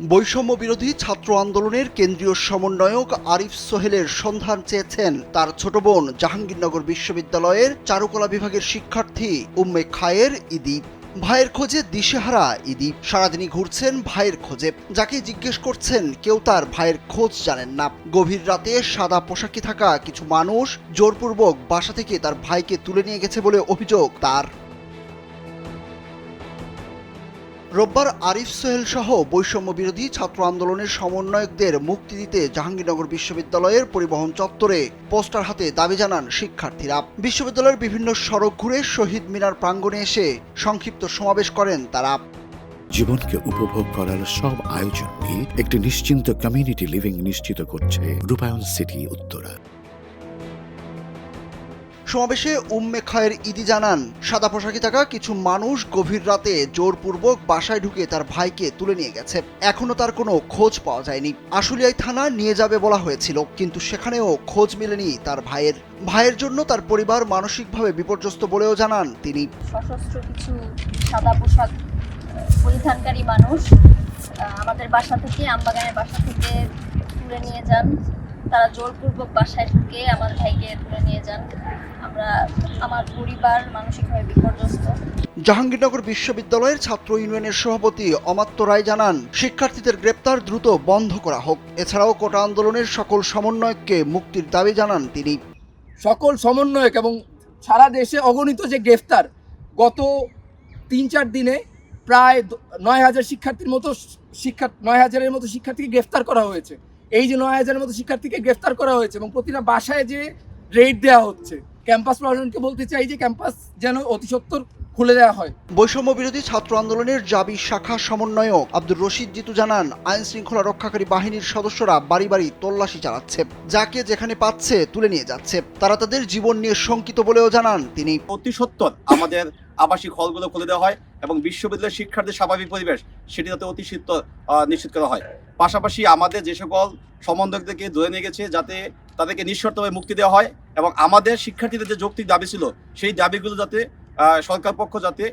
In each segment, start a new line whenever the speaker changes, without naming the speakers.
বৈষম্য বিরোধী ছাত্র আন্দোলনের কেন্দ্রীয় সমন্বয়ক আরিফ সোহেলের সন্ধান চেয়েছেন তার ছোট বোন জাহাঙ্গীরনগর বিশ্ববিদ্যালয়ের চারুকলা বিভাগের শিক্ষার্থী উম্মে খায়ের ইদি। ভাইয়ের খোঁজে দিশেহারা ইদি। সারাদিনই ঘুরছেন ভাইয়ের খোঁজে। যাকে জিজ্ঞেস করছেন, কেউ তার ভাইয়ের খোঁজ জানেন না। গভীর রাতে সাদা পোশাকে থাকা কিছু মানুষ জোরপূর্বক বাসা থেকে তার ভাইকে তুলে নিয়ে গেছে বলে অভিযোগ তার। রোববার আরিফ সোহেল সহ বৈষম্য বিরোধী ছাত্র আন্দোলনের সমন্বয়কদের মুক্তি দিতে জাহাঙ্গীরনগর বিশ্ববিদ্যালয়ের পরিবহন চত্বরে পোস্টার হাতে দাবি জানান শিক্ষার্থীরা। বিশ্ববিদ্যালয়ের বিভিন্ন সড়ক ঘুরে শহীদ মিনার প্রাঙ্গণে এসে সংক্ষিপ্ত সমাবেশ করেন তারা।
জীবনকে উপভোগ করার সব আয়োজনকে একটি নিশ্চিন্ত কমিউনিটি লিভিং নিশ্চিত করছে রূপায়ণ সিটি উত্তরা।
সমাবেশে উম্মে খায়ের ইদি জানান, সাদা পোশাকে থাকা কিছু মানুষ গভীর রাতে জোরপূর্বক বাসায় ঢুকে তার ভাইকে তুলে নিয়ে গেছে। এখনও তার কোনো খোঁজ পাওয়া যায়নি। আশুলিয়ায় থানা নিয়ে যাবে বলা হয়েছিল, কিন্তু সেখানেও খোঁজ মেলেনি তার ভাইয়ের। ভাইয়ের জন্য তার পরিবার মানসিকভাবে বিপর্যস্ত বলেও জানান তিনি।
সশস্ত্র কিছু সাদা পোশাক পরিধানকারী মানুষ আমাদের বাসা থেকে, আমবাগানের বাসা থেকে তুলে নিয়ে যান। তারা জোরপূর্বক বাসায় ঢুকে আমার ভাইকে তুলে নিয়ে যান। আমরা আমার পরিবার মানসিকভাবে বিপর্যস্ত।
জাহাঙ্গীরনগর বিশ্ববিদ্যালয়ের ছাত্র ইউনিয়নের সভাপতি অমাত্য রায় জানান শিক্ষার্থীদের গ্রেপ্তার দ্রুত বন্ধ করা হোক। এছাড়াও কোটা আন্দোলনের সকল সমন্বয়ককে মুক্তির দাবি জানান তিনি।
সকল সমন্বয়ক এবং সারা দেশে অগণিত যে গ্রেফতার গত তিন চার দিনে প্রায় নয় হাজার শিক্ষার্থীর মতো শিক্ষা নয় হাজারের মতো শিক্ষার্থীকে গ্রেফতার করা হয়েছে। এই যে নয় হাজারের মতো শিক্ষার্থীকে গ্রেফতার করা হয়েছে এবং প্রতিটা বাসায় যে রেড দেওয়া হচ্ছে। ক্যাম্পাস প্রশাসনকে বলতে চাই যে ক্যাম্পাস যেন অতি সত্বর খুলে দেওয়া হয়।
বৈষম্য বিরোধী ছাত্র আন্দোলনের জাবি শাখা সমন্বয়ক আব্দুর রশিদ জিতু জানান আইন শৃঙ্খলা রক্ষাকারী বাহিনীর সদস্যরা বাড়ি বাড়ি তল্লাশি চালাচ্ছে যাকে যেখানে পাচ্ছে তুলে নিয়ে যাচ্ছে। তারা তাদের জীবন নিয়ে শঙ্কিত বলেও জানান তিনি।
অতি সত্তর আমাদের আবাসিক হলগুলো খুলে দেওয়া হয় এবং বিশ্ববিদ্যালয়ের শিক্ষার্থীর স্বাভাবিক পরিবেশ সেটি যাতে অতি সত্তর নিশ্চিত করা হয়। পাশাপাশি আমাদের যে সকল সম্বন্ধকদেরকে ধরে নিয়ে গেছে যাতে তাদেরকে নিঃশর্তভাবে মুক্তি দেওয়া হয়। এবং আমাদের শিক্ষার্থীদের যে যৌক্তিক দাবি ছিল, সেই দাবিগুলো যাতে সরকার পক্ষ যাতে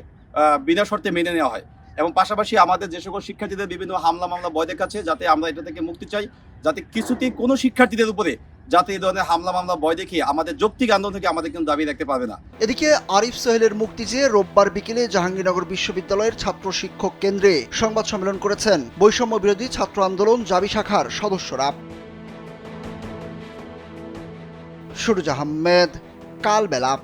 বিনা শর্তে মেনে নেওয়া হয়। এবং পাশাপাশি আমাদের যে সকল শিক্ষার্থীদের বিভিন্ন হামলা, মামলা ভয় দেখাচ্ছে যাতে আমরা এটা থেকে মুক্তি চাই, যাতে কিছুতেই কোনো শিক্ষার্থীদের উপরে যাতে এই ধরনের হামলা, মামলা ভয় দেখিয়ে আমাদের যৌক্তিক আন্দোলন থেকে আমাদের কিন্তু দাবি রাখতে পারবে না।
এদিকে আরিফ সোহেলের মুক্তি চেয়ে রোববার বিকেলে জাহাঙ্গীরনগর বিশ্ববিদ্যালয়ের ছাত্র শিক্ষক কেন্দ্রে সংবাদ সম্মেলন করেছেন বৈষম্য বিরোধী ছাত্র আন্দোলন জাবি শাখার সদস্যরা। Suraj Ahmad Kalbelia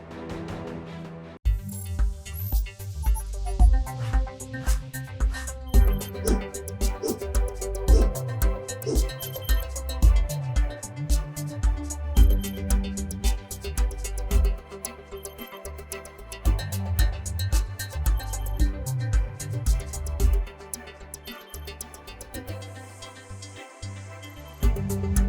thank you